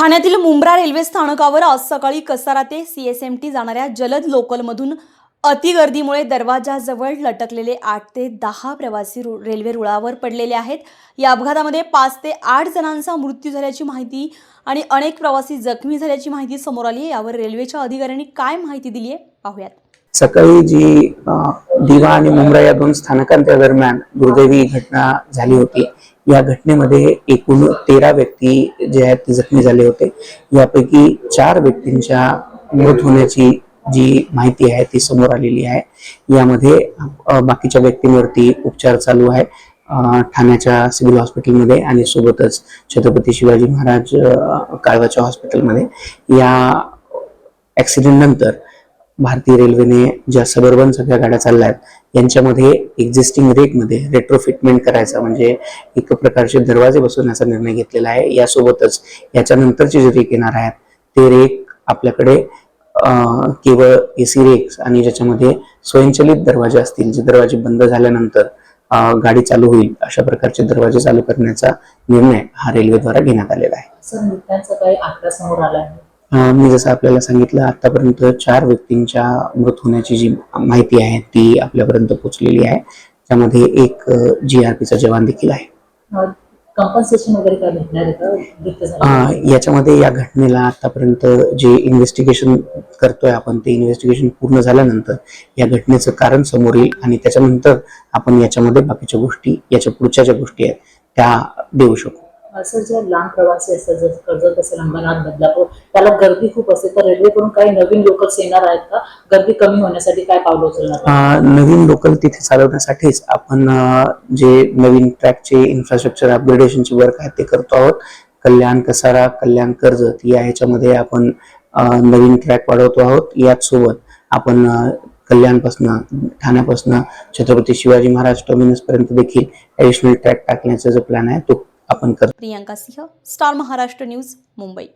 ठाण्यातील मुंब्रा रेल्वे स्थानकावर आज सकाळी कसारा ते सी एस एम टी जाणाऱ्या जलद लोकलमधून अतिगर्दीमुळे दरवाजाजवळ लटकलेले आठ ते दहा प्रवासी रु रेल्वे रुळावर पडलेले आहेत. या अपघातामध्ये पाच ते आठ जणांचा मृत्यू झाल्याची माहिती आणि अनेक प्रवासी जखमी झाल्याची माहिती समोर आली आहे. यावर रेल्वेच्या अधिकाऱ्यांनी काय माहिती दिली आहे पाहूयात. सकाळी जी दिवा आणि मुंब्रा या दोन स्थानकांच्या दरम्यान दुर्दैवी घटना झाली होती. या घटनेमध्ये एकूण तेरा व्यक्ती जे आहेत ते जखमी झाले होते. यापैकी चार व्यक्तींच्या मृत होण्याची जी माहिती आहे ती समोर आलेली आहे. यामध्ये बाकीच्या व्यक्तींवरती उपचार चालू आहे ठाण्याच्या सिव्हिल हॉस्पिटलमध्ये आणि सोबतच छत्रपती शिवाजी महाराज काळवाच्या हॉस्पिटलमध्ये. या ऍक्सिडेंट नंतर भारतीय रेल्वेने ज्या सबर्बन सगळ्या गाड्या चालल्या आहेत यांच्यामध्ये एक्झिस्टिंग रेकमध्ये रेट्रोफिटमेंट करायचा म्हणजे एक प्रकारचे दरवाजे बसवण्याचा निर्णय घेतलेला आहे. यासोबतच याच्यानंतरचे जे रेक येणार आहेत ते रेक आपल्याकडे केवळ केवळ एसी रेक्स आणि ज्याच्यामध्ये स्वयंचलित दरवाजे असतील जे दरवाजे बंद झाल्यानंतर गाडी चालू होईल अशा प्रकारचे दरवाजे चालू करण्याचा निर्णय हा रेल्वेद्वारा घेण्यात आलेला आहे. मी जसं आपल्याला सांगितलं आतापर्यंत चार व्यक्तींच्या मृत होण्याची जी माहिती आहे ती आपल्यापर्यंत पोहोचलेली आहे. त्यामध्ये एक जी आर पीचा जवान देखील आहे. वगैरे काय भेटणार याच्यामध्ये या घटनेला आतापर्यंत जे इन्व्हेस्टिगेशन करतोय आपण ते इन्व्हेस्टिगेशन पूर्ण झाल्यानंतर या घटनेचं कारण समोर येईल आणि त्याच्यानंतर आपण याच्यामध्ये बाकीच्या गोष्टी याच्या पुढच्या ज्या गोष्टी आहेत त्या देऊ शकू. सर ज्या लांब प्रवासी असतात जसं कर्जत असेल अंबरनाथ बदलापूर त्याला गर्दी खूप असते. तर रेल्वेकडून काही नवीन लोकल्स येणार आहेत का? गर्दी कमी होण्यासाठी काय पावलं उचलणार? नवीन लोकल तिथे चालवण्यासाठीच आपण जे नवीन ट्रॅकचे इन्फ्रास्ट्रक्चर अपग्रेडेशनचे वर्क आहेत ते करतो आहोत. कल्याण कसारा कल्याण कर्जत या ह्याच्यामध्ये आपण नवीन ट्रॅक वाढवतो आहोत. याच सोबत आपण कल्याणपासनं ठाण्यापासनं छत्रपती शिवाजी महाराज टर्मिनस पर्यंत देखील ऍडिशनल ट्रॅक टाकण्याचा जो प्लॅन आहे तो आपण करतो. Priyanka Singh star Maharashtra news Mumbai.